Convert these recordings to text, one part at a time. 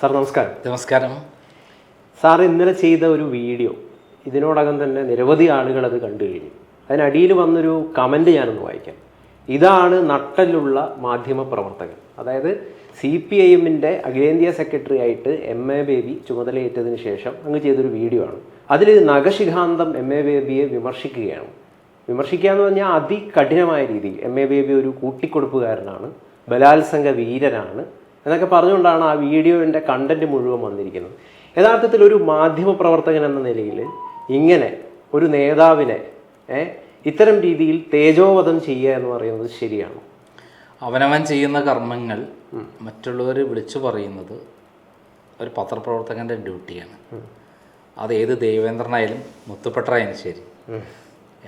Sir നമസ്കാരം. നമസ്കാരം. Sir ഇന്നലെ ചെയ്ത ഒരു വീഡിയോ ഇതിനോടകം തന്നെ നിരവധി ആളുകൾ അത് കണ്ടു കഴിഞ്ഞു. അതിനടിയിൽ വന്നൊരു കമന്റ് ഞാനൊന്ന് വായിക്കാം. ഇതാണ് നട്ടലുള്ള മാധ്യമ പ്രവർത്തകൻ. അതായത് സി പി ഐ എമ്മിന്റെ അഖിലേന്ത്യാ സെക്രട്ടറി ആയിട്ട് എം എ ബേബി ചുമതലയേറ്റതിന് ശേഷം അങ്ങ് ചെയ്തൊരു വീഡിയോ ആണ്. അതിൽ നഖശിഖാന്തം എം എ ബേബിയെ വിമർശിക്കുകയാണ്. വിമർശിക്കുക എന്ന് പറഞ്ഞാൽ അതികഠിനമായ രീതിയിൽ എം എ ബേബി ഒരു കൂട്ടിക്കൊടുപ്പുകാരനാണ് ബലാത്സംഗ വീരനാണ്. എന്നൊക്കെ പറഞ്ഞുകൊണ്ടാണ് ആ വീഡിയോന്റെ കണ്ടന്റ് മുഴുവൻ വന്നിരിക്കുന്നത്. യഥാർത്ഥത്തിൽ ഒരു മാധ്യമ പ്രവർത്തകൻ എന്ന നിലയിൽ ഇങ്ങനെ ഒരു നേതാവിനെ ഇത്തരം രീതിയിൽ തേജോവധം ചെയ്യുക എന്ന് പറയുന്നത് ശരിയാണ്? അവനവൻ ചെയ്യുന്ന കർമ്മങ്ങൾ മറ്റുള്ളവർ വിളിച്ചു പറയുന്നത് ഒരു പത്രപ്രവർത്തകന്റെ ഡ്യൂട്ടിയാണ്. അത് ഏത് ദേവേന്ദ്രനായാലും മുത്തുപെട്ടറായാലും ശരി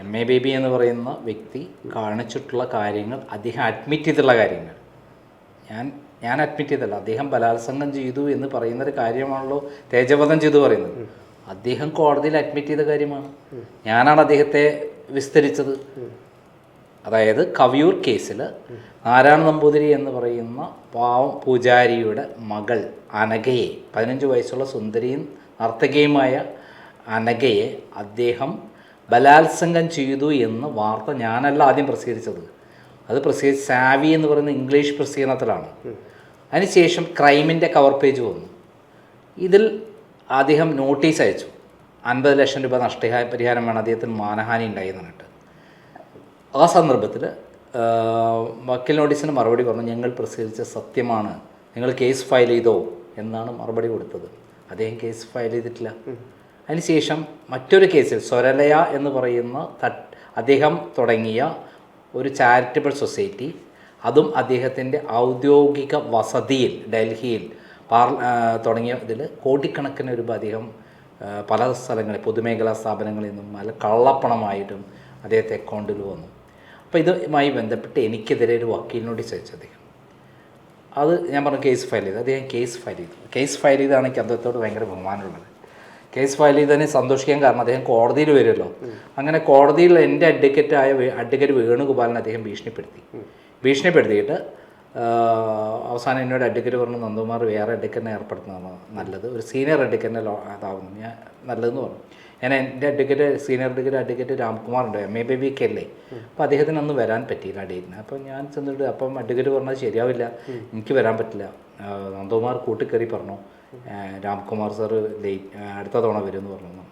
എം എ ബേബി എന്ന് പറയുന്ന വ്യക്തി കാണിച്ചിട്ടുള്ള കാര്യങ്ങൾ അദ്ദേഹം അഡ്മിറ്റ് ചെയ്തിട്ടുള്ള കാര്യങ്ങൾ. ഞാൻ ഞാൻ അഡ്മിറ്റ് ചെയ്തല്ല അദ്ദേഹം ബലാത്സംഗം ചെയ്തു എന്ന് പറയുന്ന ഒരു കാര്യമാണല്ലോ തേജവധം ചെയ്തു പറയുന്നത്. അദ്ദേഹം കോടതിയിൽ അഡ്മിറ്റ് ചെയ്ത കാര്യമാണ്. ഞാനാണ് അദ്ദേഹത്തെ വിസ്തരിച്ചത്. അതായത് കവിയൂർ കേസിൽ നാരായണ നമ്പൂതിരി എന്ന് പറയുന്ന പാവം പൂജാരിയുടെ മകൾ അനഘയെ പതിനഞ്ച് വയസ്സുള്ള സുന്ദരിയും നർത്തകിയുമായ അനഘയെ അദ്ദേഹം ബലാത്സംഗം ചെയ്തു എന്ന് വാർത്ത ഞാനല്ല ആദ്യം പ്രസിദ്ധീകരിച്ചത്. അത് പ്രസിദ്ധീകരിച്ച് സാവി എന്ന് പറയുന്ന ഇംഗ്ലീഷ് പ്രസിദ്ധീകരണത്തിലാണ്. അതിനുശേഷം ക്രൈമിന്റെ കവർ പേജ് വന്നു. ഇതിൽ അദ്ദേഹം നോട്ടീസ് അയച്ചു. അൻപത് ലക്ഷം രൂപ നഷ്ടപരിഹാരം വേണം അദ്ദേഹത്തിന് മാനഹാനി ഉണ്ടായി എന്നിട്ട് ആ സന്ദർഭത്തിൽ വക്കീൽ നോട്ടീസിന് മറുപടി പറഞ്ഞു ഞങ്ങൾ പ്രസിദ്ധിച്ച സത്യമാണ്. നിങ്ങൾ കേസ് ഫയൽ ചെയ്തോ? എന്നാണ് മറുപടി കൊടുത്തത്. അദ്ദേഹം കേസ് ഫയൽ ചെയ്തിട്ടില്ല. അതിനുശേഷം മറ്റൊരു കേസിൽ സ്വരലയ എന്ന് പറയുന്ന തട്ട് അദ്ദേഹം തുടങ്ങിയ ഒരു ചാരിറ്റബിൾ സൊസൈറ്റി അതും അദ്ദേഹത്തിന്റെ ഔദ്യോഗിക വസതിയിൽ ഡൽഹിയിൽ പാർ തുടങ്ങിയ ഇതിൽ കോടിക്കണക്കിന് രൂപ അദ്ദേഹം പല സ്ഥലങ്ങളിൽ പൊതുമേഖലാ സ്ഥാപനങ്ങളിൽ നിന്നും നല്ല കള്ളപ്പണമായിട്ടും അദ്ദേഹത്തെ അക്കൗണ്ടിൽ വന്നു. അപ്പോൾ ഇതുമായി ബന്ധപ്പെട്ട് എനിക്കെതിരെ ഒരു വക്കീൽ നോട്ടീസ് അയച്ചു അദ്ദേഹം. അത് ഞാൻ പറഞ്ഞു കേസ് ഫയൽ ചെയ്തു. അദ്ദേഹം കേസ് ഫയൽ ചെയ്തു. കേസ് ഫയൽ ചെയ്താണ് എനിക്ക് അദ്ദേഹത്തോട് ഭയങ്കര ബഹുമാനമുള്ളത്. കേസ് ഫയൽ ചെയ്തതിന് സന്തോഷിക്കാൻ കാരണം അദ്ദേഹം കോടതിയിൽ വരുമല്ലോ. അങ്ങനെ കോടതിയിൽ എന്റെ അഡ്വക്കേറ്റായ അഡ്വക്കേറ്റ് വേണുഗോപാലിനെ അദ്ദേഹം ഭീഷണിപ്പെടുത്തി. ഭീഷണിപ്പെടുത്തിയിട്ട് അവസാനം എന്നോട് അഡ്വക്കേറ്റ് പറഞ്ഞു നന്ദുമാർ വേറെ അഡ്വക്കറ്റിനെ ഏർപ്പെടുത്തുന്നതാണ് നല്ലത്. ഒരു സീനിയർ അഡ്വക്കേറ്റിനെ ലോ അതാവുന്നു ഞാൻ നല്ലതെന്ന് പറഞ്ഞു. ഞാൻ എന്റെ advocate senior advocate advocate Ramkumar ഉണ്ട്. M A B B K അല്ലേ? അപ്പോൾ അദ്ദേഹത്തിന് അന്ന് വരാൻ പറ്റിയില്ല ഡേറ്റിന് അപ്പോൾ ഞാൻ ചെന്നിട്ട് അപ്പം അഡ്വക്കേറ്റ് പറഞ്ഞത് ശരിയാവില്ല. എനിക്ക് വരാൻ പറ്റില്ല. നന്ദകുമാർ കൂട്ടിക്കറി പറഞ്ഞു. രാംകുമാർ സാറ് ലേറ്റ് അടുത്ത തവണ വരും എന്ന് പറഞ്ഞു.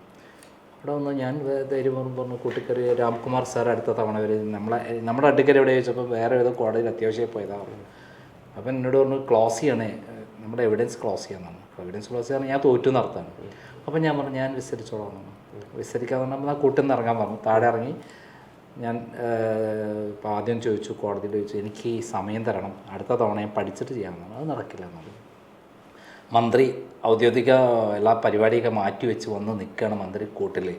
അവിടെ വന്ന് ഞാൻ ധൈര്യം പറഞ്ഞു കൂട്ടിക്കറി. രാംകുമാർ സാർ അടുത്ത തവണ വരും. നമ്മളെ നമ്മുടെ അഡ്വക്കേറ്റ് എവിടെ ചോദിച്ചപ്പോൾ വേറെ ഏതോ കോടതിയിൽ അത്യാവശ്യമായി പോയതാ പറഞ്ഞു. അപ്പം എന്നോട് പറഞ്ഞു ക്ലോസ് ചെയ്യണേ നമ്മുടെ എവിഡൻസ് ക്ലോസ് ചെയ്യാമെന്നാണ് എവിഡൻസ് ക്ലോസ് ചെയ്യാൻ ഞാൻ തോറ്റു നടത്താണ് അപ്പം ഞാൻ പറഞ്ഞു ഞാൻ വിസ്തരിച്ചോളാം എന്ന് പറഞ്ഞു വിസ്തരിക്കാതെ നമ്മൾ ആ കൂട്ടിൽ നിന്ന് ഇറങ്ങാൻ പറഞ്ഞു. താഴെ ഇറങ്ങി. ഞാൻ ഇപ്പോൾ ആദ്യം ചോദിച്ചു കോടതിയിൽ ചോദിച്ചു എനിക്ക് ഈ സമയം തരണം. അടുത്ത തവണ ഞാൻ പഠിച്ചിട്ട് ചെയ്യാമെന്നാണ് അത് നടക്കില്ല എന്ന് മന്ത്രി ഔദ്യോഗിക എല്ലാ പരിപാടിയൊക്കെ മാറ്റി വെച്ച് വന്ന് നിൽക്കുകയാണ് മന്ത്രി കൂട്ടിൽ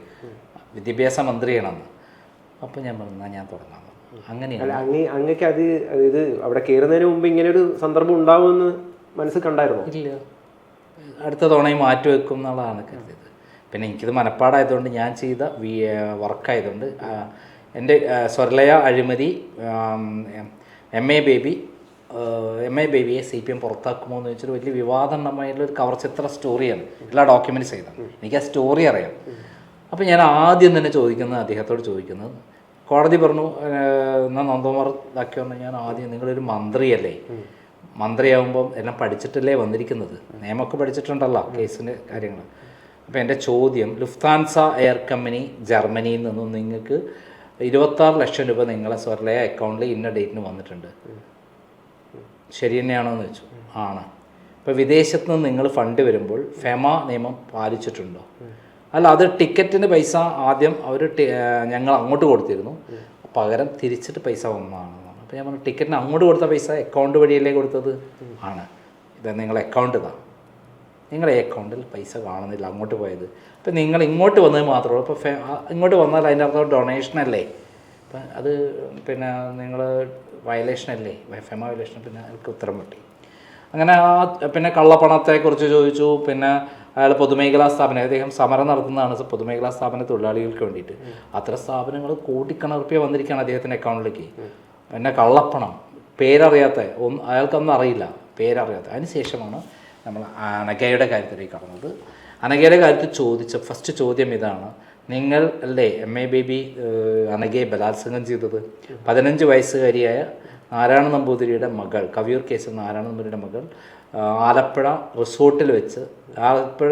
വിദ്യാഭ്യാസ മന്ത്രിയാണെന്ന് അപ്പോൾ ഞാൻ പറഞ്ഞു ഞാൻ തുടങ്ങാം. അങ്ങനെയാണ്. അങ്ങക്ക് അത് ഇത് അവിടെ കയറുന്നതിന് മുമ്പ് ഇങ്ങനെ ഒരു സന്ദർഭം ഉണ്ടാവുമെന്ന് മനസ്സിൽ കണ്ടായിരുന്നു? ഇല്ല. അടുത്ത തവണയും മാറ്റി വെക്കും എന്നുള്ളതാണ് കരുതിയത്. പിന്നെ എനിക്കിത് മനപ്പാടായതുകൊണ്ട് ഞാൻ ചെയ്ത വി വർക്കായതുകൊണ്ട് എന്റെ സ്വർലയ അഴിമതി M A Baby M A ബേബിയെ C P M പുറത്താക്കുമോ എന്ന് ചോദിച്ചാൽ വലിയ വിവാദമായിട്ടുള്ള ഒരു കവർ ചിത്ര സ്റ്റോറിയാണ് എല്ലാ ഡോക്യുമെന്റ്സ് ചെയ്തത് എനിക്ക് ആ സ്റ്റോറി അറിയാം. അപ്പോൾ ഞാൻ ആദ്യം തന്നെ ചോദിക്കുന്നത് അദ്ദേഹത്തോട് ചോദിക്കുന്നത് കോടതി പറഞ്ഞു "ഏഹ്, എന്നാൽ നന്ദകുമാർ ഇതാക്കി പറഞ്ഞു ഞാൻ ആദ്യം നിങ്ങളൊരു മന്ത്രിയല്ലേ? മന്ത്രിയാവുമ്പം എല്ലാം പഠിച്ചിട്ടല്ലേ വന്നിരിക്കുന്നത്? നിയമമൊക്കെ പഠിച്ചിട്ടുണ്ടല്ലോ കേസിന്റെ കാര്യങ്ങൾ അപ്പോൾ എന്റെ ചോദ്യം ലുഫ്താൻസ എയർ കമ്പനി ജർമ്മനിയിൽ നിന്നും നിങ്ങൾക്ക് ഇരുപത്താറ് ലക്ഷം രൂപ നിങ്ങളെ സ്വർലയ അക്കൗണ്ടിൽ ഇന്ന ഡേറ്റിന് വന്നിട്ടുണ്ട്. ശരി തന്നെയാണോ എന്ന് വെച്ചു ആണ്. ഇപ്പോൾ വിദേശത്ത് നിന്ന് നിങ്ങൾ ഫണ്ട് വരുമ്പോൾ ഫെമ നിയമം പാലിച്ചിട്ടുണ്ടോ? അല്ല അത് ടിക്കറ്റിന് പൈസ ആദ്യം അവർ ഞങ്ങൾ അങ്ങോട്ട് കൊടുത്തിരുന്നു. പകരം തിരിച്ചിട്ട് പൈസ വന്നതാണ്. അപ്പോൾ ഞാൻ പറഞ്ഞു ടിക്കറ്റിന് അങ്ങോട്ട് കൊടുത്ത പൈസ അക്കൗണ്ട് വഴിയല്ലേ കൊടുത്തത്? ആണ്. ഇത് നിങ്ങളെ അക്കൗണ്ട് ഇതാ നിങ്ങളെ അക്കൗണ്ടിൽ പൈസ കാണുന്നില്ല അങ്ങോട്ട് പോയത്. അപ്പം നിങ്ങൾ ഇങ്ങോട്ട് വന്നത് മാത്രമേ ഇപ്പോൾ ഫേ ഇങ്ങോട്ട് വന്നാൽ അതിന്റെ അർത്ഥം ഡൊണേഷൻ അല്ലേ? അപ്പം അത് പിന്നെ നിങ്ങൾ വയലേഷൻ അല്ലേ? ഫെമ വയലേഷൻ പിന്നെ അവർക്ക് ഉത്തരം കിട്ടി. അങ്ങനെ ആ പിന്നെ കള്ളപ്പണത്തെക്കുറിച്ച് ചോദിച്ചു. പിന്നെ അയാൾ പൊതുമേഖലാ സ്ഥാപനം അദ്ദേഹം സമരം നടത്തുന്നതാണ് പൊതുമേഖലാ സ്ഥാപന തൊഴിലാളികൾക്ക് വേണ്ടിയിട്ട്. അത്തരം സ്ഥാപനങ്ങൾ കോടിക്കണക്കിന് വന്നിരിക്കുകയാണ് അദ്ദേഹത്തിന്റെ അക്കൗണ്ടിലേക്ക് പിന്നെ കള്ളപ്പണം പേരറിയാത്ത ഒന്ന് അയാൾക്കൊന്നും അറിയില്ല പേരറിയാത്ത. അതിന് ശേഷമാണ് നമ്മൾ അനഘയുടെ കാര്യത്തിലേക്ക് കടന്നത്. അനഘയുടെ കാര്യത്തിൽ ചോദിച്ച ഫസ്റ്റ് ചോദ്യം ഇതാണ്. നിങ്ങൾ അല്ലേ എം എ ബേബി അനഘയെ ബലാത്സംഗം ചെയ്തത്? പതിനഞ്ച് വയസ്സുകാരിയായ നാരായണ നമ്പൂതിരിയുടെ മകൾ കവിയൂർ കേസ് നാരായണ നമ്പൂതിരിയുടെ മകൾ ആലപ്പുഴ റിസോർട്ടിൽ വെച്ച് ആലപ്പുഴ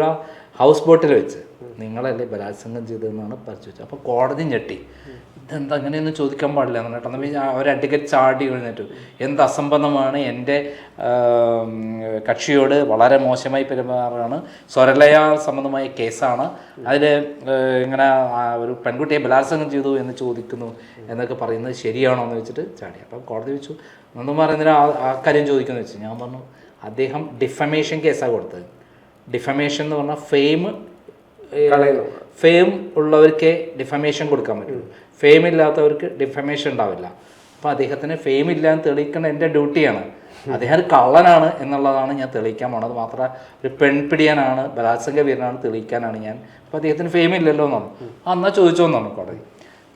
ഹൗസ് ബോട്ടിൽ വെച്ച് നിങ്ങളല്ലേ ബലാത്സംഗം ചെയ്തതെന്നാണ് പരിശോധിച്ചത്. അപ്പോൾ കോടതി ഞെട്ടി. ഇതെന്താ അങ്ങനെയൊന്നും ചോദിക്കാൻ പാടില്ല എന്ന് പറഞ്ഞിട്ട് അന്ന് ഒരു അഡ്വക്കേറ്റ് ചാടി എഴുന്നേറ്റു. എന്ത് അസംബന്ധമാണ് എന്റെ കക്ഷിയോട് വളരെ മോശമായി പെരുമാറാണ് സ്വരലയ സംബന്ധമായ കേസാണ്. അതിൽ ഇങ്ങനെ ഒരു പെൺകുട്ടിയെ ബലാത്സംഗം ചെയ്തു എന്ന് ചോദിക്കുന്നു എന്നൊക്കെ പറയുന്നത് ശരിയാണോ എന്ന് വെച്ചിട്ട് ചാടി. അപ്പം കോടതി വെച്ചു ഒന്നും പറയുന്നതിന് ആ ആ കാര്യം ചോദിക്കുന്നു വെച്ചു. ഞാൻ പറഞ്ഞു അദ്ദേഹം ഡിഫമേഷൻ കേസാണ് കൊടുത്തത്. ഡിഫമേഷൻ എന്ന് പറഞ്ഞാൽ ഫെയിം ഫെയിം ഉള്ളവർക്കേ ഡിഫമേഷൻ കൊടുക്കാൻ പറ്റുള്ളൂ ഫെയിം ഇല്ലാത്തവർക്ക് ഡിഫമേഷൻ ഉണ്ടാവില്ല. അപ്പോൾ അദ്ദേഹത്തിന് ഫെയിം ഇല്ല എന്ന് തെളിയിക്കേണ്ട എന്റെ ഡ്യൂട്ടിയാണ് അദ്ദേഹം ഒരു കള്ളനാണ് എന്നുള്ളതാണ് ഞാൻ തെളിയിക്കാൻ പോണത്. മാത്രമല്ല ഒരു പെൺപിടിയനാണ് ബലാത്സംഗ വീരനാണ് തെളിയിക്കാനാണ് ഞാൻ. അപ്പോൾ അദ്ദേഹത്തിന് ഫെയിം ഇല്ലല്ലോ എന്നാണ് ആ എന്നാൽ ചോദിച്ചോ എന്നാണ് കോടതി.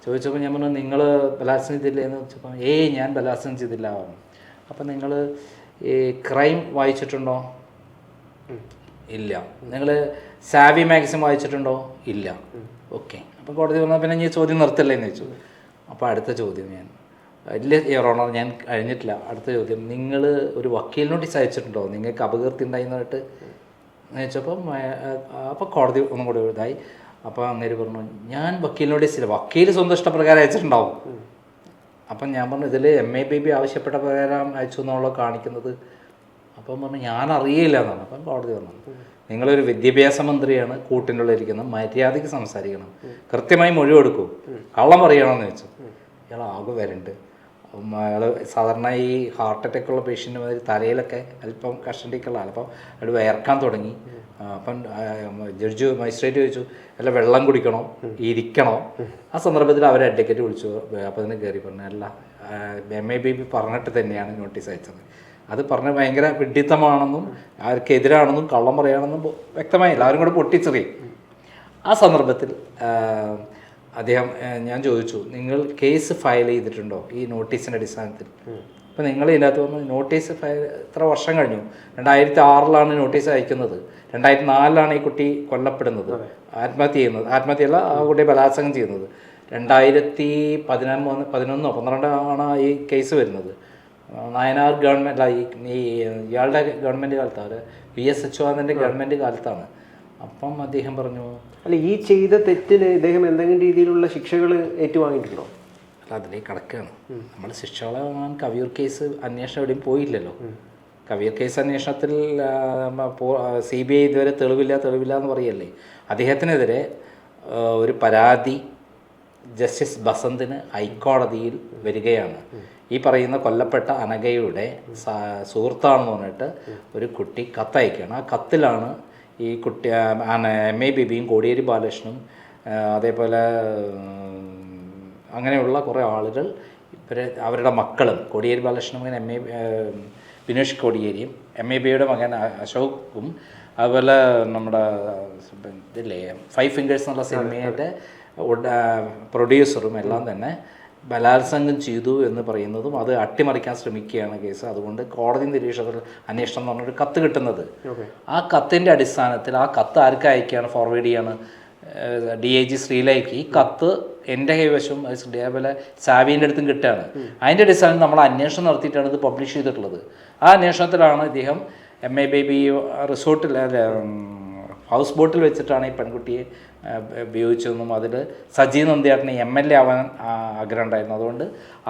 ചോദിച്ചപ്പോൾ ഞാൻ പറഞ്ഞു നിങ്ങൾ ബലാത്സംഗം ചെയ്തില്ലേ? എന്ന് ചോദിച്ചപ്പോൾ ഏയ് ഞാൻ ബലാത്സംഗം ചെയ്തില്ല. പറഞ്ഞു. അപ്പം നിങ്ങൾ ഈ ക്രൈം വായിച്ചിട്ടുണ്ടോ? ഇല്ല. നിങ്ങൾ സാവി മാഗസിൻ വായിച്ചിട്ടുണ്ടോ? ഇല്ല. ഓക്കെ. അപ്പോൾ കോടതി പറഞ്ഞാൽ പിന്നെ ഈ ചോദ്യം നിർത്തല്ലേ എന്ന് ചോദിച്ചു. അപ്പോൾ അടുത്ത ചോദ്യം ഞാൻ ഇല്ല ഓണർ ഞാൻ കഴിഞ്ഞിട്ടില്ല. അടുത്ത ചോദ്യം നിങ്ങൾ ഒരു വക്കീൽ നോട്ടീസ് അയച്ചിട്ടുണ്ടോ? നിങ്ങൾക്ക് അപകീർത്തി ഉണ്ടായിരുന്നതായിട്ട് ചോദിച്ചപ്പം അപ്പോൾ കോടതി ഒന്നും കൂടി ഇതായി. അപ്പോൾ അങ്ങേര് പറഞ്ഞു ഞാൻ വക്കീൽ ഇല്ല. വക്കീൽ സ്വന്തം ഇഷ്ടപ്രകാരം അയച്ചിട്ടുണ്ടാവും. അപ്പം ഞാൻ പറഞ്ഞു ഇതിൽ എം എ ബി ബി ആവശ്യപ്പെട്ട പ്രകാരം അയച്ചു എന്നുള്ള കാണിക്കുന്നത്. അപ്പം പറഞ്ഞു ഞാൻ അറിയില്ല എന്നാണ്. അപ്പം കോടതി പറഞ്ഞു നിങ്ങളൊരു വിദ്യാഭ്യാസ മന്ത്രിയാണ് ഇരിക്കുന്നത് മര്യാദയ്ക്ക് സംസാരിക്കണം. കൃത്യമായി മൊഴി കൊടുക്കൂ കള്ളം പറയണമെന്ന് വെച്ചു. ഇയാൾ ആകെ വരണ്ട്. അയാൾ സാധാരണ ഈ ഹാർട്ട് അറ്റാക്ക് ഉള്ള പേഷ്യന്റ് മാതിരി തലയിലൊക്കെ അല്പം കഷണ്ടിക്കുള്ള അല്പം അയാൾ വേർക്കാൻ തുടങ്ങി. അപ്പം ജഡ്ജ് മജിസ്ട്രേറ്റ് ചോദിച്ചു അല്ല വെള്ളം കുടിക്കണോ? ഇരിക്കണോ? ആ സന്ദർഭത്തിൽ അവർ അഡ്വക്കേറ്റ് വിളിച്ചു. അപ്പം അതിന് കയറി പറഞ്ഞു അല്ല എം എ ബി പറഞ്ഞിട്ട് തന്നെയാണ് നോട്ടീസ് അയച്ചത്. അത് പറഞ്ഞ ഭയങ്കര വിഡ്ഢിത്തമാണെന്നും ആർക്കെതിരാണെന്നും കള്ളം പറയാണെന്നും വ്യക്തമായി എല്ലാവരും കൂടെ പൊട്ടിച്ചെറിയും. ആ സന്ദർഭത്തിൽ അദ്ദേഹം ഞാൻ ചോദിച്ചു നിങ്ങൾ കേസ് ഫയൽ ചെയ്തിട്ടുണ്ടോ ഈ നോട്ടീസിന്റെ അടിസ്ഥാനത്തിൽ? അപ്പം നിങ്ങൾ ഇതിനകത്ത് വന്ന് നോട്ടീസ് ഫയൽ ഇത്ര വർഷം കഴിഞ്ഞു. രണ്ടായിരത്തി ആറിലാണ് നോട്ടീസ് അയക്കുന്നത്. രണ്ടായിരത്തി നാലിലാണ് ഈ കുട്ടി കൊല്ലപ്പെടുന്നത്. ആത്മഹത്യ ചെയ്യുന്നത്. ആത്മഹത്യയല്ല ആ കുട്ടിയെ ബലാത്സംഗം ചെയ്യുന്നത്. രണ്ടായിരത്തി പതിനൊന്ന് പതിനൊന്നോ പന്ത്രണ്ടോ ആണ് ഈ കേസ് വരുന്നത്. നയനാർ ഗവൺമെന്റ് ഈ ഈ ഇയാളുടെ ഗവൺമെന്റ് കാലത്താണ് വി എസ് അച്യുതാനന്ദന്റെ ഗവൺമെന്റ് കാലത്താണ്. അപ്പം അദ്ദേഹം പറഞ്ഞു അല്ല ഈ ചെയ്ത തെറ്റിന് ഇദ്ദേഹം എന്തെങ്കിലും രീതിയിലുള്ള ശിക്ഷകൾ ഏറ്റുവാങ്ങിയിട്ടുണ്ടോ? അല്ല അതിലേക്ക് കിടക്കുകയാണ് നമ്മൾ ശിക്ഷകളെ വാങ്ങാൻ കവിയൂർ കേസ് അന്വേഷണം എവിടെയും പോയില്ലല്ലോ. കവിയൂർ കേസ് അന്വേഷണത്തിൽ സി ബി ഐ ഇതുവരെ തെളിവില്ല തെളിവില്ല എന്ന് പറയല്ലേ. അദ്ദേഹത്തിനെതിരെ ഒരു പരാതി ജസ്റ്റിസ് ബസന്തിന് ഹൈക്കോടതിയിൽ വരികയാണ്. ഈ പറയുന്ന കൊല്ലപ്പെട്ട അനഘയുടെ സുഹൃത്താണെന്ന് പറഞ്ഞിട്ട് ഒരു കുട്ടി കത്തയക്കുകയാണ്. ആ കത്തിലാണ് ഈ കുട്ടി എം എ ബിബിയും കോടിയേരി ബാലകൃഷ്ണനും അതേപോലെ അങ്ങനെയുള്ള കുറേ ആളുകൾ ഇവരെ അവരുടെ മക്കളും കോടിയേരി ബാലകൃഷ്ണൻ മകൻ എം എ ബിനോഷ് കോടിയേരിയും എം എ ബിയുടെ മകൻ അശോക്കും അശോകും അതുപോലെ നമ്മുടെ ഇതില്ലേ ഫൈവ് ഫിംഗേഴ്സ് എന്നുള്ള സിനിമയുടെ പ്രൊഡ്യൂസറും എല്ലാം തന്നെ ബലാത്സംഗം ചെയ്തു എന്ന് പറയുന്നതും അത് അട്ടിമറിക്കാൻ ശ്രമിക്കുകയാണ് കേസ്. അതുകൊണ്ട് കോടതി നിരീക്ഷണത്തിൽ അന്വേഷണം എന്ന് പറഞ്ഞൊരു കത്ത് കിട്ടുന്നത്. ആ കത്തിന്റെ അടിസ്ഥാനത്തിൽ ആ കത്ത് ആർക്ക് അയക്കുകയാണ് ഫോർവേഡ് ചെയ്യാണ് ഡി ഐ ജി ശ്രീലേക്ക്. ഈ കത്ത് എന്റെ കൈവശം അത് അതേപോലെ സാവിന്റെ അടുത്തും കിട്ടുകയാണ്. അതിന്റെ അടിസ്ഥാനത്തിൽ നമ്മൾ അന്വേഷണം നടത്തിയിട്ടാണ് ഇത് പബ്ലിഷ് ചെയ്തിട്ടുള്ളത്. ആ അന്വേഷണത്തിലാണ് ഇദ്ദേഹം എം എ ബേബി റിസോർട്ടിൽ ഹൗസ് ബോട്ടിൽ വെച്ചിട്ടാണ് ഈ പെൺകുട്ടിയെ ഉപയോഗിച്ചതെന്നും അതിൽ സജീവ് നന്ദിയാട്ടിന് എം എൽ എ ആവാൻ ആഗ്രഹം ഉണ്ടായിരുന്നു. അതുകൊണ്ട്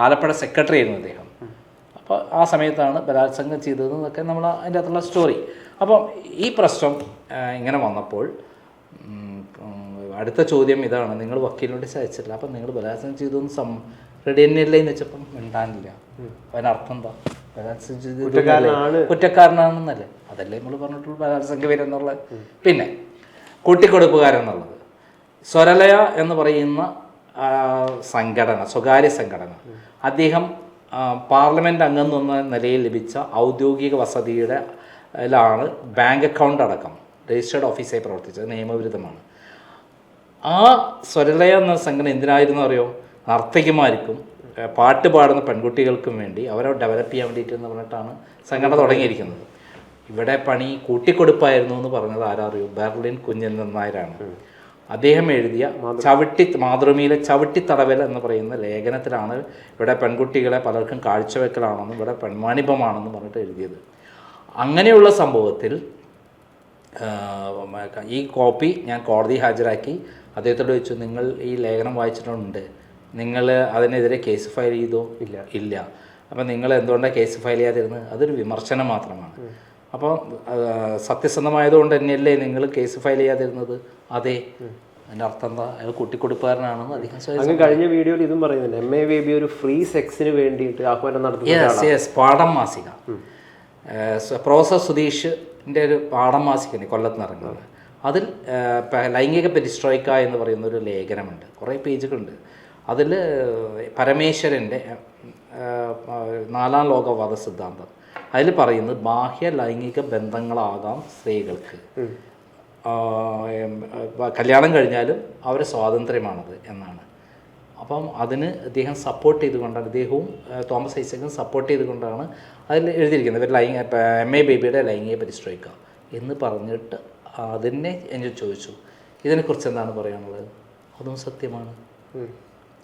ആലപ്പുഴ സെക്രട്ടറി ആയിരുന്നു അദ്ദേഹം അപ്പോൾ ആ സമയത്താണ് ബലാത്സംഗം ചെയ്തതെന്നൊക്കെ നമ്മൾ അതിന്റെ അകത്തുള്ള സ്റ്റോറി അപ്പം ഈ പ്രശ്നം ഇങ്ങനെ വന്നപ്പോൾ അടുത്ത ചോദ്യം ഇതാണ്. നിങ്ങൾ വക്കീലിനോട് നോട്ടീസ് അയച്ചില്ല അപ്പം നിങ്ങൾ ബലാത്സംഗം ചെയ്തൊന്നും സം റെഡി തന്നെയല്ലേ എന്ന് വെച്ചപ്പം മിണ്ടാനില്ല. അതിനർത്ഥം എന്താ? ബലാത്സംഗം ചെയ്ത് കുറ്റക്കാരനാണെന്നല്ലേ. അതല്ലേ നമ്മൾ പറഞ്ഞിട്ടുള്ളൂ ബലാത്സംഗം വീരെന്നുള്ള പിന്നെ കൂട്ടിക്കൊടുപ്പുകാരെന്നുള്ളത്. സ്വരലയ എന്ന് പറയുന്ന സംഘടന സ്വകാര്യ സംഘടന. അദ്ദേഹം പാർലമെന്റ് അംഗം എന്ന നിലയിൽ ലഭിച്ച ഔദ്യോഗിക വസതിയുടെ ലാണ് ബാങ്ക് അക്കൗണ്ട് അടക്കം രജിസ്റ്റേർഡ് ഓഫീസായി പ്രവർത്തിച്ചത്. നിയമവിരുദ്ധമാണ്. ആ സ്വരലയ എന്ന സംഘടന എന്തിനായിരുന്നു അറിയോ? നർത്തകിമാർക്കും പാട്ട് പാടുന്ന പെൺകുട്ടികൾക്കും വേണ്ടി അവരെ ഡെവലപ്പ് ചെയ്യാൻ വേണ്ടിയിട്ട് എന്ന് പറഞ്ഞിട്ടാണ് സംഘടന തുടങ്ങിയിരിക്കുന്നത്. ഇവിടെ പണി കൂട്ടിക്കൊടുപ്പായിരുന്നു എന്ന് പറഞ്ഞത് ആരാറിയോ? ബെർലിൻ കുഞ്ഞൻ നായരാണ്. അദ്ദേഹം എഴുതിയ ചവിട്ടി മാതൃഭൂമിയിലെ ചവിട്ടിത്തടവൽ എന്ന് പറയുന്ന ലേഖനത്തിലാണ് ഇവിടെ പെൺകുട്ടികളെ പലർക്കും കാഴ്ചവെക്കലാണെന്നും ഇവിടെ പെൺവാണിഭമാണെന്നും പറഞ്ഞിട്ട് എഴുതിയത്. അങ്ങനെയുള്ള സംഭവത്തിൽ ഈ കോപ്പി ഞാൻ കോടതി ഹാജരാക്കി. അദ്ദേഹത്തോട് ചോദിച്ചു നിങ്ങൾ ഈ ലേഖനം വായിച്ചിട്ടുണ്ട്? നിങ്ങൾ അതിനെതിരെ കേസ് ഫയൽ ചെയ്തോ? ഇല്ല. ഇല്ല. അപ്പം നിങ്ങൾ എന്തുകൊണ്ടാണ് കേസ് ഫയൽ ചെയ്യാതിരുന്നത്? അതൊരു വിമർശനം മാത്രമാണ്. അപ്പോൾ സത്യസന്ധമായതുകൊണ്ട് തന്നെയല്ലേ നിങ്ങൾ കേസ് ഫയൽ ചെയ്യാതിരുന്നത്? അതെ. അതിന്റെ അർത്ഥം എന്താ? അയാൾ കൂട്ടിക്കൊടുപ്പുകാരനാണെന്ന് അധികം അങ്ങ് കഴിഞ്ഞ വീഡിയോയിൽ ഇതും പറയുന്നുണ്ട്. എം എ ബേബി ഒരു ഫ്രീ സെക്സിന് വേണ്ടിയിട്ട് ആഹ്വാനം നടത്തി യെസ് യെസ് പാഠം മാസിക. പ്രൊഫസർ സുധീഷിന്റെ ഒരു പാഠം മാസികയാണ് കൊല്ലത്ത് നിന്ന് ഇറങ്ങുന്നത്. അതിൽ ലൈംഗിക പെരിസ്ട്രോയിക്ക എന്ന് പറയുന്ന ഒരു ലേഖനമുണ്ട്. കുറേ പേജുകളുണ്ട്. അതിൽ പരമേശ്വരന്റെ നാലാം ലോകവാദ സിദ്ധാന്തം. അതിൽ പറയുന്നത് ബാഹ്യ ലൈംഗിക ബന്ധങ്ങളാകാം സ്ത്രീകൾക്ക്. കല്യാണം കഴിഞ്ഞാലും അവരെ സ്വാതന്ത്ര്യമാണത് എന്നാണ്. അപ്പം അതിന് അദ്ദേഹം സപ്പോർട്ട് ചെയ്തുകൊണ്ടാണ് അദ്ദേഹവും തോമസ് ഐസക്കും സപ്പോർട്ട് ചെയ്തുകൊണ്ടാണ് അതിൽ എഴുതിയിരിക്കുന്നത് ഇവർ ലൈംഗിക എം എ ബേബിയുടെ ലൈംഗിക പരിശ്രമിക്ക എന്ന് പറഞ്ഞിട്ട് അതിനെ എന്നെ ചോദിച്ചു. ഇതിനെക്കുറിച്ച് എന്താണ് പറയാനുള്ളത്? അതും സത്യമാണ്.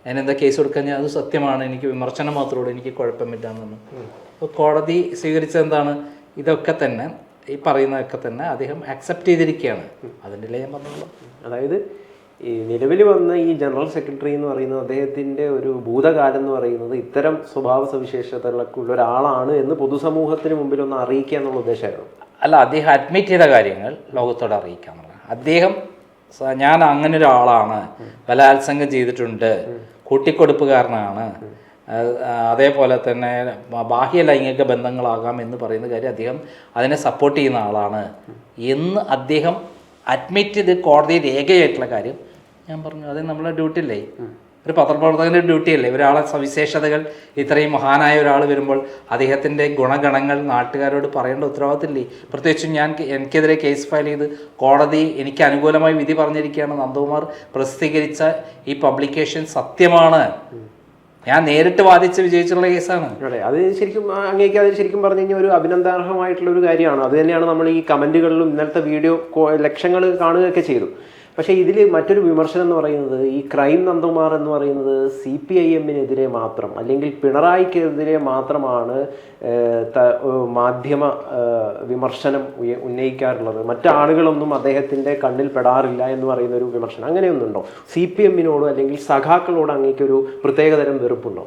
അതിനെന്താ കേസ് കൊടുക്കാൻ ഞാൻ അത് സത്യമാണ്. എനിക്ക് വിമർശനം മാത്രമേ ഉള്ളൂ എനിക്ക് കുഴപ്പമില്ല എന്നാണ് അപ്പോൾ കോടതി സ്വീകരിച്ചത് എന്താണ് ഇതൊക്കെ തന്നെ ഈ പറയുന്നതൊക്കെ തന്നെ അദ്ദേഹം അക്സെപ്റ്റ് ചെയ്തിരിക്കുകയാണ്. അതിന്റെ ഞാൻ പറഞ്ഞുള്ളൂ അതായത് ഈ നിലവിൽ വന്ന ഈ ജനറൽ സെക്രട്ടറി എന്ന് പറയുന്നത് അദ്ദേഹത്തിന്റെ ഒരു ഭൂതകാലം എന്ന് പറയുന്നത് ഇത്തരം സ്വഭാവ സവിശേഷതകളൊക്കെ ഉള്ള ഒരാളാണ് എന്ന് പൊതുസമൂഹത്തിന് മുമ്പിൽ ഒന്ന് അറിയിക്കുക എന്നുള്ള ഉദ്ദേശമായിരുന്നു. അല്ല അദ്ദേഹം അഡ്മിറ്റ് ചെയ്ത കാര്യങ്ങൾ ലോകത്തോട് അറിയിക്കുക എന്നുള്ളത് അദ്ദേഹം ഞാൻ അങ്ങനെ ഒരാളാണ് ബലാത്സംഗം ചെയ്തിട്ടുണ്ട് കൂട്ടിക്കൊടുപ്പുകാരനാണ് അതേപോലെ തന്നെ ബാഹ്യ ലൈംഗിക ബന്ധങ്ങളാകാം എന്ന് പറയുന്ന കാര്യം അദ്ദേഹം അതിനെ സപ്പോർട്ട് ചെയ്യുന്ന ആളാണ്. എന്ന് അദ്ദേഹം അഡ്മിറ്റ് ചെയ്ത് കോടതി രേഖയായിട്ടുള്ള കാര്യം ഞാൻ പറഞ്ഞു അത് നമ്മളെ ഡ്യൂട്ടി അല്ലേ ഒരു പത്രപ്രവർത്തകന്റെ ഡ്യൂട്ടി അല്ലേ? ഒരാളെ സവിശേഷതകൾ ഇത്രയും മഹാനായ ഒരാൾ വരുമ്പോൾ അദ്ദേഹത്തിന്റെ ഗുണഗണങ്ങൾ നാട്ടുകാരോട് പറയേണ്ട ഉത്തരവാദിത്തമില്ലേ? പ്രത്യേകിച്ചും ഞാൻ എനിക്കെതിരെ കേസ് ഫയൽ ചെയ്ത് കോടതി എനിക്ക് അനുകൂലമായി വിധി പറഞ്ഞിരിക്കുകയാണ് നന്ദകുമാർ. പ്രസിദ്ധീകരിച്ച ഈ പബ്ലിക്കേഷൻ സത്യമാണ്. ഞാൻ നേരിട്ട് വാദിച്ച് വിജയിച്ചുള്ള കേസാണ്. അതെ അത് ശരിക്കും അങ്ങേക്ക് അത് ശരിക്കും പറഞ്ഞു കഴിഞ്ഞാൽ ഒരു അഭിനന്ദാർഹമായിട്ടുള്ള ഒരു കാര്യമാണ്. അത് തന്നെയാണ് നമ്മൾ ഈ കമന്റുകളിലും ഇന്നലത്തെ വീഡിയോ ലക്ഷങ്ങൾ കാണുകയൊക്കെ ചെയ്തു. പക്ഷേ ഇതിൽ മറ്റൊരു വിമർശനം എന്ന് പറയുന്നത് ഈ ക്രൈം നന്ദകുമാർ എന്ന് പറയുന്നത് സി പി ഐ എമ്മിനെതിരെ മാത്രം അല്ലെങ്കിൽ പിണറായിക്കെതിരെ മാത്രമാണ് മാധ്യമ വിമർശനം ഉന്നയിക്കാറുള്ളത്. മറ്റാളുകളൊന്നും അദ്ദേഹത്തിന്റെ കണ്ണിൽ പെടാറില്ല എന്ന് പറയുന്ന ഒരു വിമർശനം. അങ്ങനെയൊന്നുണ്ടോ? സി പി എമ്മിനോടോ അല്ലെങ്കിൽ സഖാക്കളോട് അങ്ങേക്കൊരു പ്രത്യേകതരം വെറുപ്പുണ്ടോ?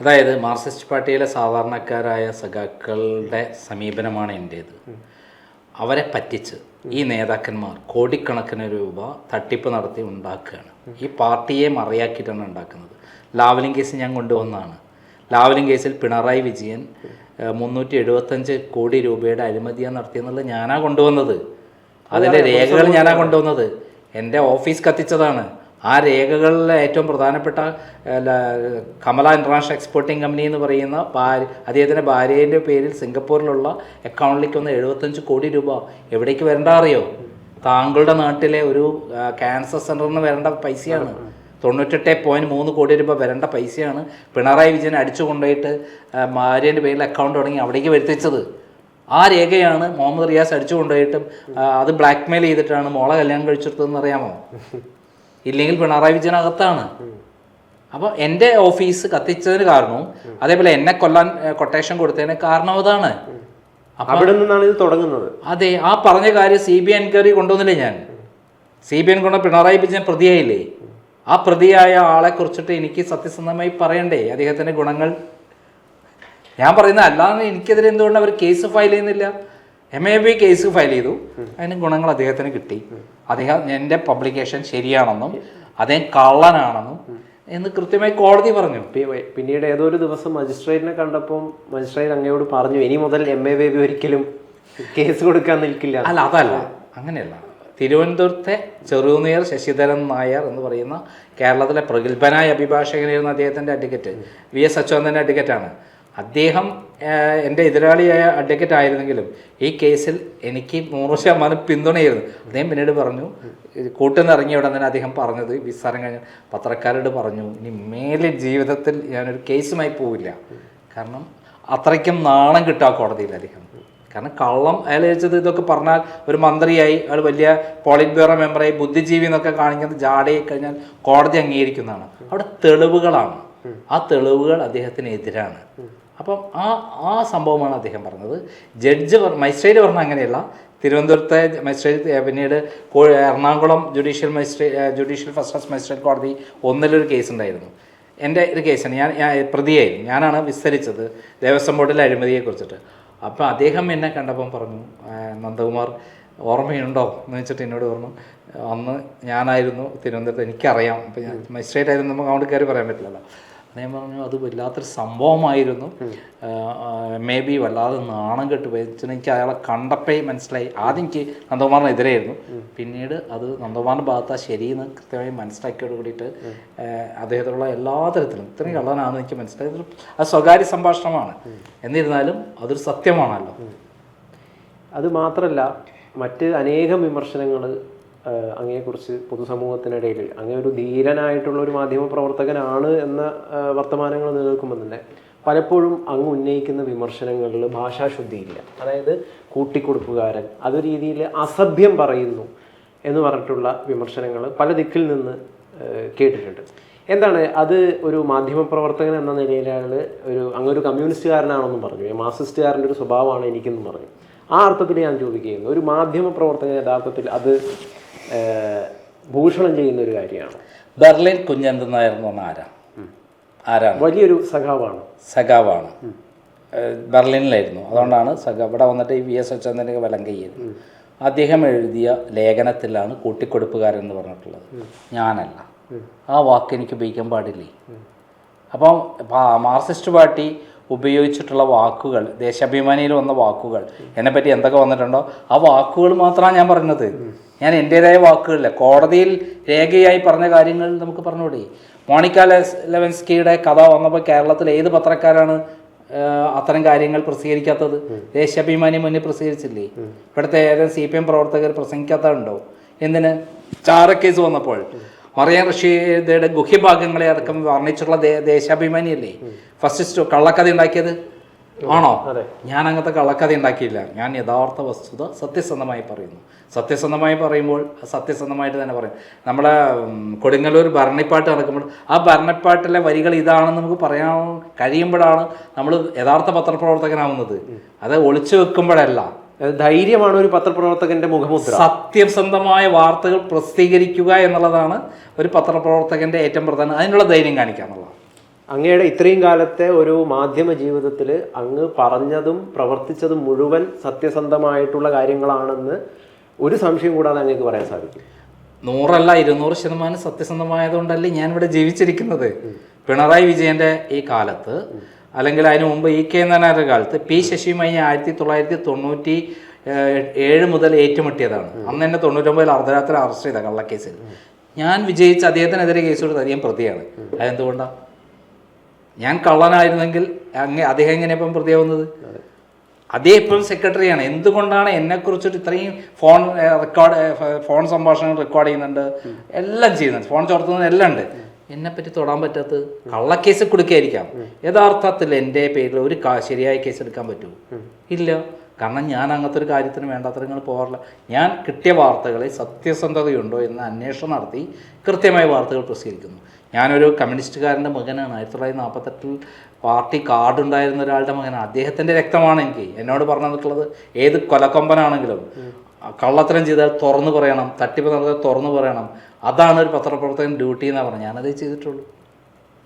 അതായത് മാർക്സിസ്റ്റ് പാർട്ടിയിലെ സാധാരണക്കാരായ സഖാക്കളുടെ സമീപനമാണ് എന്റേത് അവരെ പറ്റിച്ച് ഈ നേതാക്കന്മാർ കോടിക്കണക്കിന് രൂപ തട്ടിപ്പ് നടത്തി ഉണ്ടാക്കുകയാണ്. ഈ പാർട്ടിയെ മറയാക്കിയിട്ടാണ് ഉണ്ടാക്കുന്നത്. ലാവലിംഗ് കേസ് ഞാൻ കൊണ്ടുവന്നതാണ്. ലാവലിംഗ് കേസിൽ പിണറായി വിജയൻ മുന്നൂറ്റി എഴുപത്തഞ്ച് കോടി രൂപയുടെ അഴിമതിയാണ് നടത്തിയെന്നുള്ളത് ഞാനാ കൊണ്ടുവന്നത്. അതിന്റെ രേഖകൾ ഞാനാ കൊണ്ടുവന്നത്. എന്റെ ഓഫീസ് കത്തിച്ചതാണ്. ആ രേഖകളിലെ ഏറ്റവും പ്രധാനപ്പെട്ട കമല ഇന്റർനാഷണൽ എക്സ്പോർട്ടിംഗ് കമ്പനി എന്ന് പറയുന്ന ഭാര്യ അദ്ദേഹത്തിന്റെ ഭാര്യേന്റെ പേരിൽ സിംഗപ്പൂരിലുള്ള അക്കൗണ്ടിലേക്ക് വന്ന എഴുപത്തഞ്ച് കോടി രൂപ എവിടേക്ക് വരണ്ട അറിയോ? താങ്കളുടെ നാട്ടിലെ ഒരു ക്യാൻസർ സെന്ററിന് വരേണ്ട പൈസയാണ്. തൊണ്ണൂറ്റെട്ട് പോയിന്റ് മൂന്ന് കോടി രൂപ വരേണ്ട പൈസയാണ് പിണറായി വിജയൻ അടിച്ചു കൊണ്ടുപോയിട്ട് ഭാര്യേന്റെ പേരിൽ അക്കൗണ്ട് തുടങ്ങി അവിടേക്ക് വരുത്തിച്ചത്. ആ രേഖയാണ് മുഹമ്മദ് റിയാസ് അടിച്ചു കൊണ്ടുപോയിട്ടും അത് ബ്ലാക്ക്മെയിൽ ചെയ്തിട്ടാണ് മോളെ കല്യാണം കഴിച്ചെടുത്തതെന്ന് അറിയാമോ? ഇല്ലെങ്കിൽ പിണറായി വിജയൻ അകത്താണ് അപ്പോൾ എന്റെ ഓഫീസ് കത്തിച്ചതിന് കാരണവും അതേപോലെ എന്നെ കൊല്ലാൻ കൊട്ടേഷൻ കൊടുത്തതിന് കാരണം അതാണ്. അവിടെ നിന്നാണ് ഇത് തുടങ്ങുന്നത്. അതെ ആ പറഞ്ഞ കാര്യം സി ബി ഐ എൻക്വയറി കൊണ്ടുവന്നില്ലേ ഞാൻ? സി ബി ഐ കൊണ്ട് പിണറായി വിജയൻ പ്രതിയായില്ലേ? ആ പ്രതിയായ ആളെ കുറിച്ചിട്ട് എനിക്ക് സത്യസന്ധമായി പറയണ്ടേ? അദ്ദേഹത്തിന്റെ ഗുണങ്ങൾ ഞാൻ പറയുന്നത് അല്ലാതെ എനിക്കെതിരെ എന്തുകൊണ്ട് അവർ കേസ് ഫയൽ ചെയ്യുന്നില്ല? M A B case file ചെയ്തു. അതിന് ഗുണങ്ങൾ അദ്ദേഹത്തിന് കിട്ടി. അദ്ദേഹം എന്റെ പബ്ലിക്കേഷൻ ശരിയാണെന്നും അദ്ദേഹം കള്ളനാണെന്നും എന്ന് കൃത്യമായി കോടതി പറഞ്ഞു. പിന്നീട് ഏതോ ഒരു ദിവസം മജിസ്ട്രേറ്റിനെ കണ്ടപ്പോൾ മജിസ്ട്രേറ്റ് അങ്ങയോട് പറഞ്ഞു ഇനി മുതൽ എം എ ബേബി ഒരിക്കലും കേസ് കൊടുക്കാൻ നിൽക്കില്ല. അല്ല അതല്ല. അങ്ങനെയല്ല. തിരുവനന്തപുരത്തെ ചെറുനീർ ശശിധരൻ നായർ എന്ന് പറയുന്ന കേരളത്തിലെ പ്രഗത്ഭനായ അഭിഭാഷകനായിരുന്ന അദ്ദേഹത്തിന്റെ അഡ്വക്കറ്റ് വി എസ് അച്യുതന്റെ അഡ്വക്കേറ്റാണ് അദ്ദേഹം എന്റെ എതിരാളിയായ അഡ്വക്കേറ്റ് ആയിരുന്നെങ്കിലും ഈ കേസിൽ എനിക്ക് നൂറ് ശതമാനം പിന്തുണയായിരുന്നു. അദ്ദേഹം പിന്നീട് പറഞ്ഞു കൂട്ടുനിന്ന് ഇറങ്ങിയ ഉടൻ തന്നെ അദ്ദേഹം പറഞ്ഞത് വിസ്താരം കഴിഞ്ഞ പത്രക്കാരോട് പറഞ്ഞു ഇനി മേലെ ജീവിതത്തിൽ ഞാനൊരു കേസുമായി പോവില്ല. കാരണം അത്രയ്ക്കും നാണം കിട്ടുക കോടതിയിൽ അദ്ദേഹം കാരണം കള്ളം അയാൾ ചോദിച്ചത് ഇതൊക്കെ പറഞ്ഞാൽ ഒരു മന്ത്രിയായി അയാൾ വലിയ പോളിറ്റ് ബ്യൂറോ മെമ്പറായി ബുദ്ധിജീവി എന്നൊക്കെ കാണിക്കുന്നത് ജാടയായി കഴിഞ്ഞാൽ കോടതി അംഗീകരിക്കുന്നതാണ്. അവിടെ തെളിവുകളാണ്. ആ തെളിവുകൾ അദ്ദേഹത്തിന് എതിരാണ്. അപ്പം ആ ആ സംഭവമാണ് അദ്ദേഹം പറഞ്ഞത്. ജഡ്ജ് മജിസ്ട്രേറ്റ് പറഞ്ഞ അങ്ങനെയല്ല. തിരുവനന്തപുരത്തെ മജിസ്ട്രേറ്റ് പിന്നീട് Ernakulam judicial magistrate judicial first class magistrate കോടതി ഒന്നിലൊരു കേസ് ഉണ്ടായിരുന്നു എന്റെ ഒരു കേസാണ്. ഞാൻ ഞാൻ പ്രതിയായിരുന്നു. ഞാനാണ് വിസ്തരിച്ചത് ദേവസ്വം ബോർഡിലെ അഴിമതിയെക്കുറിച്ചിട്ട്. അപ്പം അദ്ദേഹം എന്നെ കണ്ടപ്പം പറഞ്ഞു നന്ദകുമാർ ഓർമ്മയുണ്ടോ എന്ന് വെച്ചിട്ട് എന്നോട് പറഞ്ഞു അന്ന് ഞാനായിരുന്നു തിരുവനന്തപുരത്ത് എനിക്കറിയാം. അപ്പം ഞാൻ മജിസ്ട്രേറ്റ് ആയിരുന്നു നമുക്ക് അങ്ങോട്ട് കയറി പറയാൻ പറ്റില്ലല്ലോ. അദ്ദേഹം പറഞ്ഞു അത് വല്ലാത്തൊരു സംഭവമായിരുന്നു. മേ ബി വല്ലാതെ നാണം കെട്ട് പോയി. എനിക്ക് അയാളെ കണ്ടപ്പേ മനസ്സിലായി. ആദ്യം എനിക്ക് നന്ദകുമാറിനെതിരായിരുന്നു പിന്നീട് അത് നന്ദകുമാറിന്റെ ഭാഗത്ത് ശരിയെന്ന് കൃത്യമായി മനസ്സിലാക്കിയോട് കൂടിയിട്ട് ആഹ് അദ്ദേഹത്തിലുള്ള എല്ലാ തരത്തിലും ഇത്രയും കള്ളനാണെന്ന് എനിക്ക് മനസ്സിലായി അത് സ്വകാര്യ സംഭാഷണമാണ്. എന്നിരുന്നാലും അതൊരു സത്യമാണല്ലോ. അത് മാത്രമല്ല മറ്റ് അനേകം വിമർശനങ്ങൾ അങ്ങയെക്കുറിച്ച് പൊതുസമൂഹത്തിനിടയിൽ. അങ്ങേ ഒരു ധീരനായിട്ടുള്ള ഒരു മാധ്യമ പ്രവർത്തകനാണ് എന്ന വർത്തമാനങ്ങൾ നിലനിൽക്കുമ്പോൾ തന്നെ പലപ്പോഴും അങ്ങ് ഉന്നയിക്കുന്ന വിമർശനങ്ങളിൽ ഭാഷാശുദ്ധിയില്ല അതായത് കൂട്ടിക്കൊടുപ്പുകാരൻ അത് രീതിയിൽ അസഭ്യം പറയുന്നു എന്ന് പറഞ്ഞിട്ടുള്ള വിമർശനങ്ങൾ പല ദിക്കിൽ നിന്ന് കേട്ടിട്ടുണ്ട്. എന്താണ്? അത് ഒരു മാധ്യമപ്രവർത്തകൻ എന്ന അയാൾ ഒരു അങ്ങൊരു കമ്മ്യൂണിസ്റ്റുകാരനാണെന്നും പറഞ്ഞു. മാർസിസ്റ്റുകാരന്റെ ഒരു സ്വഭാവമാണ് എനിക്കെന്നും പറഞ്ഞു. ആ അർത്ഥത്തിൽ ഞാൻ ചോദിക്കുകയാണ് ഒരു മാധ്യമ പ്രവർത്തകൻ യഥാർത്ഥത്തിൽ അത് ഭൂഷണം ചെയ്യുന്ന ഒരു കാര്യമാണ്. ബെർലിൻ കുഞ്ഞന്ത നായർ എന്ന് പറഞ്ഞാൽ ആരാ ആരാണ്? വലിയൊരു സഖാവാണ്. സഖാവാണ്. ബെർലിനിലായിരുന്നു. അതുകൊണ്ടാണ് സഖ ഇവിടെ വന്നിട്ട് ഈ വി എസ് അച്യുതന്റെ വലം കയ്യത് അദ്ദേഹം എഴുതിയ ലേഖനത്തിലാണ് കൂട്ടിക്കൊടുപ്പുകാരൻ എന്ന് പറഞ്ഞിട്ടുള്ളത് ഞാനല്ല. ആ വാക്ക് എനിക്ക് ഉപയോഗിക്കാൻ പാടില്ലേ? അപ്പം മാർക്സിസ്റ്റ് പാർട്ടി ഉപയോഗിച്ചിട്ടുള്ള വാക്കുകൾ ദേശാഭിമാനിയിൽ വന്ന വാക്കുകൾ എന്നെപ്പറ്റി എന്തൊക്കെ വന്നിട്ടുണ്ടോ? ആ വാക്കുകൾ മാത്രമാണ് ഞാൻ പറഞ്ഞത്. ഞാൻ എന്റേതായ വാക്കുകളില്ല. കോടതിയിൽ രേഖയായി പറഞ്ഞ കാര്യങ്ങൾ നമുക്ക് പറഞ്ഞുകൂടി? മോണിക്ക ലെവൻസ്കിയുടെ കഥ വന്നപ്പോൾ കേരളത്തിൽ ഏത് പത്രക്കാരാണ് അത്തരം കാര്യങ്ങൾ പ്രസിദ്ധീകരിക്കാത്തത്? ദേശാഭിമാനി മുന്നിൽ പ്രസിദ്ധീകരിച്ചില്ലേ? ഇവിടുത്തെ ഏതെങ്കിലും സി പി എം പ്രവർത്തകർ പ്രസംഗിക്കാത്തതുണ്ടോ? എന്തിന്? ചാറക്കേസ് വന്നപ്പോൾ. മറിയ റഷീദയുടെ ഗുഹ്യഭാഗങ്ങളെ അടക്കം വർണിച്ചുള്ള ദേ- ദേശാഭിമാനിയല്ലേ? ഫസ്റ്റ് കള്ളക്കഥ ഉണ്ടാക്കിയത്? ആണോ? ഞാൻ അങ്ങനത്തെ കള്ളക്കഥ ഉണ്ടാക്കിയില്ല. ഞാൻ യഥാർത്ഥ വസ്തുത സത്യസന്ധമായി പറയുന്നു. സത്യസന്ധമായി പറയുമ്പോൾ സത്യസന്ധമായിട്ട് തന്നെ പറയും. നമ്മളെ കൊടുങ്ങല്ലൂർ ഭരണിപ്പാട്ട് നടക്കുമ്പോൾ ആ ഭരണിപ്പാട്ടിലെ വരികൾ ഇതാണെന്ന് നമുക്ക് പറയാൻ കഴിയുമ്പോഴാണ് നമ്മൾ യഥാർത്ഥ പത്രപ്രവർത്തകനാവുന്നത്. അത് ഒളിച്ചു വെക്കുമ്പോഴല്ല. ധൈര്യമാണ് ഒരു പത്രപ്രവർത്തകന്റെ മുഖമുദ്ര. സത്യസന്ധമായ വാർത്തകൾ പ്രസിദ്ധീകരിക്കുക എന്നുള്ളതാണ് ഒരു പത്രപ്രവർത്തകന്റെ ഏറ്റവും പ്രധാനം. അതിനുള്ള ധൈര്യം കാണിക്കുക അങ്ങയുടെ ഇത്രയും കാലത്തെ ഒരു മാധ്യമ ജീവിതത്തിൽ അങ്ങ് പറഞ്ഞതും പ്രവർത്തിച്ചതും മുഴുവൻ സത്യസന്ധമായിട്ടുള്ള കാര്യങ്ങളാണെന്ന് ഒരു സംശയം കൂടാതെ അങ്ങേക്ക് പറയാൻ സാധിക്കും. നൂറല്ല ഇരുന്നൂറ് ശതമാനം സത്യസന്ധമായതുകൊണ്ടല്ലേ ഞാൻ ഇവിടെ ജീവിച്ചിരിക്കുന്നത്. പിണറായി വിജയന്റെ ഈ കാലത്ത് അല്ലെങ്കിൽ അതിനു മുമ്പ് ഇ കെ നായരുടെ കാലത്ത് പി ശശിയുമായി ആയിരത്തി തൊള്ളായിരത്തി തൊണ്ണൂറ്റി ഏഴ് മുതൽ ഏറ്റുമുട്ടിയതാണ്. അന്ന് എന്നെ തൊണ്ണൂറ്റൊമ്പതിൽ അർദ്ധരാത്രി അറസ്റ്റ് ചെയ്ത കള്ളക്കേസിൽ. ഞാൻ വിജയിച്ച് അദ്ദേഹത്തിനെതിരെ കേസ് കൊടുത്ത് പ്രതിയാണ്. അതെന്തുകൊണ്ടാണ് ഞാൻ കള്ളനായിരുന്നെങ്കിൽ അങ്ങ് അദ്ദേഹം എങ്ങനെ ഇപ്പം പ്രതിയാവുന്നത്? അദ്ദേഹം ഇപ്പം സെക്രട്ടറിയാണ്. എന്തുകൊണ്ടാണ് എന്നെക്കുറിച്ചിട്ട് ഇത്രയും ഫോൺ റെക്കോർഡ് ഫോൺ സംഭാഷണങ്ങൾ റെക്കോർഡ് ചെയ്യുന്നുണ്ട്? എല്ലാം ചെയ്യുന്നുണ്ട്. ഫോൺ ചോർത്തുന്നത് എല്ലാം ഉണ്ട്. എന്നെപ്പറ്റി തൊടാൻ പറ്റാത്തത് കള്ളക്കേസ് കൊടുക്കായിരിക്കാം. യഥാർത്ഥത്തിൽ എന്റെ പേരിൽ ഒരു ശരിയായ കേസ് എടുക്കാൻ പറ്റുമോ? ഇല്ല. കാരണം ഞാൻ അങ്ങനത്തെ ഒരു കാര്യത്തിന് വേണ്ടാത്തരങ്ങൾ പോകാറില്ല. ഞാൻ കിട്ടിയ വാർത്തകളെ സത്യസന്ധതയുണ്ടോ എന്ന് അന്വേഷണം നടത്തി കൃത്യമായ വാർത്തകൾ പ്രസിദ്ധീകരിക്കുന്നു. ഞാനൊരു കമ്മ്യൂണിസ്റ്റുകാരന്റെ മകനാണ്. ആയിരത്തി തൊള്ളായിരത്തി നാൽപ്പത്തെട്ടിൽ പാർട്ടി കാർഡ് ഉണ്ടായിരുന്ന ഒരാളുടെ മകനാണ്. അദ്ദേഹത്തിന്റെ രക്തമാണ് എനിക്ക് എന്നോട് പറഞ്ഞു തന്നിട്ടുള്ളത്. ഏത് കൊലക്കൊമ്പനാണെങ്കിലും കള്ളത്തരം ചെയ്താൽ തുറന്നു പറയണം. തട്ടിപ്പ് നടത്താൻ തുറന്നു പറയണം. അതാണ് ഒരു പത്രപ്രവർത്തകൻ ഡ്യൂട്ടി എന്നാണ് പറഞ്ഞത്. ഞാനതേ ചെയ്തിട്ടുള്ളൂ.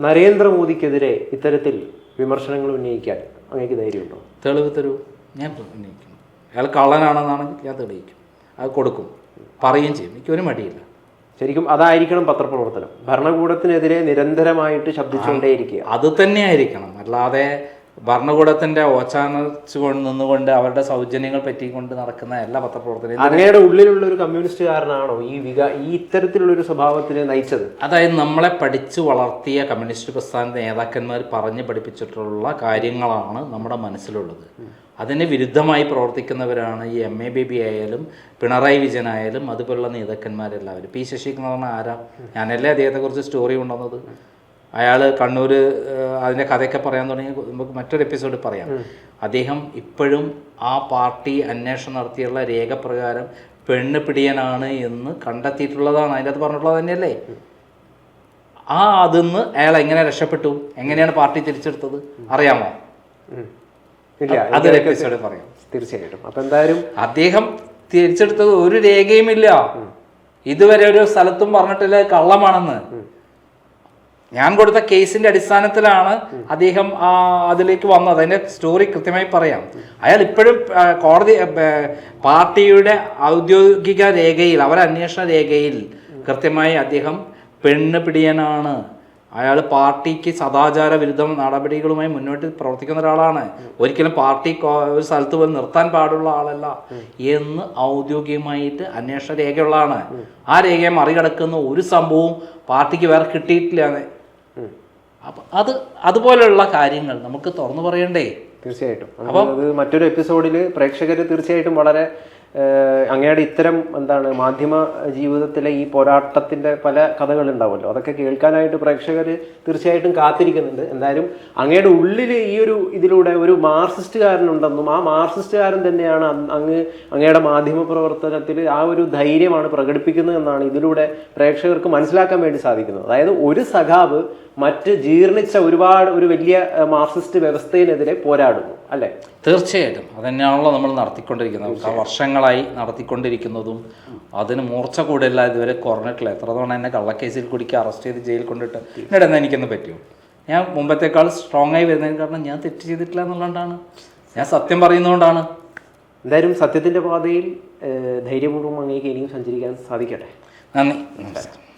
നരേന്ദ്രമോദിക്കെതിരെ ഇത്തരത്തിൽ വിമർശനങ്ങൾ ഉന്നയിക്കാൻ അങ്ങേക്ക് ധൈര്യമുണ്ടോ? തെളിവ് തരൂ. ഞാൻ ഉന്നയിക്കും അയാൾ കള്ളനാണെന്നാണെങ്കിൽ ഞാൻ തെളിയിക്കും. അത് കൊടുക്കും. പറയുകയും ചെയ്യും. എനിക്കൊരു മടിയില്ല. ശരിക്കും അതായിരിക്കണം പത്രപ്രവർത്തനം. ഭരണകൂടത്തിനെതിരെ നിരന്തരമായിട്ട് ശബ്ദിച്ചുകൊണ്ടേയിരിക്കുക. അത് തന്നെയായിരിക്കണം. അല്ലാതെ ഭരണകൂടത്തിന്റെ ഓച്ചാനിച്ചുകൊണ്ട് നിന്നുകൊണ്ട് അവരുടെ സൗജന്യങ്ങൾ പറ്റിക്കൊണ്ട് നടക്കുന്ന എല്ലാ പത്രപ്രവർത്തനവും അങ്ങയുടെ ഉള്ളിലുള്ള ഒരു കമ്മ്യൂണിസ്റ്റുകാരനാണോ ഈ വിക ഈ ഇത്തരത്തിലുള്ള ഒരു സ്വഭാവത്തിന് നയിച്ചത്? അതായത് നമ്മളെ പഠിച്ചു വളർത്തിയ കമ്മ്യൂണിസ്റ്റ് പ്രസ്ഥാന നേതാക്കന്മാർ പറഞ്ഞു പഠിപ്പിച്ചിട്ടുള്ള കാര്യങ്ങളാണ് നമ്മുടെ മനസ്സിലുള്ളത്. അതിന് വിരുദ്ധമായി പ്രവർത്തിക്കുന്നവരാണ് ഈ എം. എ. ബേബി ആയാലും പിണറായി വിജയൻ ആയാലും അതുപോലുള്ള നേതാക്കന്മാരെല്ലാവരും. പി. ശശികുമാറിന് ആരാ? ഞാനല്ലേ അദ്ദേഹത്തെക്കുറിച്ച് സ്റ്റോറി കൊണ്ടുവന്നത്? അയാൾ കണ്ണൂർ അതിന്റെ കഥയൊക്കെ പറയാൻ തുടങ്ങി നമുക്ക് മറ്റൊരു എപ്പിസോഡ് പറയാം. അദ്ദേഹം ഇപ്പോഴും ആ പാർട്ടി അന്വേഷണം നടത്തിയുള്ള രേഖപ്രകാരം പെണ്ണ് പിടിയനാണ് എന്ന് കണ്ടെത്തിയിട്ടുള്ളതാണ്. അതിന്റെ അത് പറഞ്ഞിട്ടുള്ളത് തന്നെയല്ലേ? ആ അതിന്ന് അയാൾ എങ്ങനെ രക്ഷപ്പെട്ടു? എങ്ങനെയാണ് പാർട്ടി തിരിച്ചെടുത്തത്? അറിയാമോ? ഇല്ല അതൊരു എപ്പിസോഡ് പറയാം. തീർച്ചയായിട്ടും. അപ്പൊ എന്തായാലും അദ്ദേഹം തിരിച്ചെടുത്തത് ഒരു രേഖയുമില്ല. ഇതുവരെ ഒരു സ്ഥലത്തും പറഞ്ഞിട്ടില്ല കള്ളമാണെന്ന്. ഞാൻ കൊടുത്ത കേസിന്റെ അടിസ്ഥാനത്തിലാണ് അദ്ദേഹം അതിലേക്ക് വന്നത്. അതിന്റെ സ്റ്റോറി കൃത്യമായി പറയാം. അയാൾ ഇപ്പോഴും കോടതി പാർട്ടിയുടെ ഔദ്യോഗിക രേഖയിൽ അവരുടെ അന്വേഷണ രേഖയിൽ കൃത്യമായി അദ്ദേഹം പെണ്ണ് പിടിയനാണ്. അയാൾ പാർട്ടിക്ക് സദാചാര വിരുദ്ധ നടപടികളുമായി മുന്നോട്ട് പ്രവർത്തിക്കുന്ന ഒരാളാണ്. ഒരിക്കലും പാർട്ടി ഒരു സ്ഥലത്ത് പോയി നിർത്താൻ പാടുള്ള ആളല്ല എന്ന് ഔദ്യോഗികമായിട്ട് അന്വേഷണ രേഖയുള്ളതാണ്. ആ രേഖയെ മറികടക്കുന്ന ഒരു സംഭവവും പാർട്ടിക്ക് വേറെ കിട്ടിയിട്ടില്ല. അപ്പം അത് അതുപോലെയുള്ള കാര്യങ്ങൾ നമുക്ക് തുറന്നു പറയണ്ടേ? തീർച്ചയായിട്ടും. അത് മറ്റൊരു എപ്പിസോഡിൽ പ്രേക്ഷകർ തീർച്ചയായിട്ടും വളരെ അങ്ങയുടെ ഇത്തരം എന്താണ് മാധ്യമ ജീവിതത്തിലെ ഈ പോരാട്ടത്തിന്റെ പല കഥകളുണ്ടാവുമല്ലോ. അതൊക്കെ കേൾക്കാനായിട്ട് പ്രേക്ഷകർ തീർച്ചയായിട്ടും കാത്തിരിക്കുന്നുണ്ട്. എന്തായാലും അങ്ങയുടെ ഉള്ളിൽ ഈ ഒരു ഇതിലൂടെ ഒരു മാർസിസ്റ്റുകാരനുണ്ടെന്നും ആ മാർസിസ്റ്റുകാരൻ തന്നെയാണ് അങ്ങ് അങ്ങയുടെ മാധ്യമ പ്രവർത്തനത്തിൽ ആ ഒരു ധൈര്യമാണ് പ്രകടിപ്പിക്കുന്നത് എന്നാണ് ഇതിലൂടെ പ്രേക്ഷകർക്ക് മനസ്സിലാക്കാൻ വേണ്ടി സാധിക്കുന്നത്. അതായത് ഒരു സഖാവ് മറ്റ് ജീർണിച്ച ഒരുപാട് ഒരു വലിയ മാർസിസ്റ്റ് വ്യവസ്ഥയിനെതിരെ പോരാടുന്നു. അല്ലെ? തീർച്ചയായിട്ടും. അതന്നെയാണല്ലോ നമ്മൾ നടത്തിക്കൊണ്ടിരിക്കുന്നത്. വർഷങ്ങളായി നടത്തിക്കൊണ്ടിരിക്കുന്നതും അതിന് മൂർച്ച കൂടില്ല ഇതുവരെ കുറഞ്ഞിട്ടില്ല എത്ര തവണ എന്നെ കള്ളക്കേസിൽ കുടിക്കുക അറസ്റ്റ് ചെയ്ത് ജയിലിൽ കൊണ്ടിട്ട് എന്നിട്ട് എന്നാ എനിക്കൊന്ന് പറ്റുമോ ഞാൻ മുമ്പത്തേക്കാൾ സ്ട്രോങ് ആയി വരുന്നതിന് കാരണം ഞാൻ തെറ്റ് ചെയ്തിട്ടില്ല എന്നുള്ളതുകൊണ്ടാണ്. ഞാൻ സത്യം പറയുന്നതുകൊണ്ടാണ്. എന്തായാലും സത്യത്തിന്റെ പാതയിൽ ധൈര്യപൂർവം അങ്ങേക്ക് ഇനിയും സഞ്ചരിക്കാൻ സാധിക്കട്ടെ. നന്ദി. നമസ്കാരം.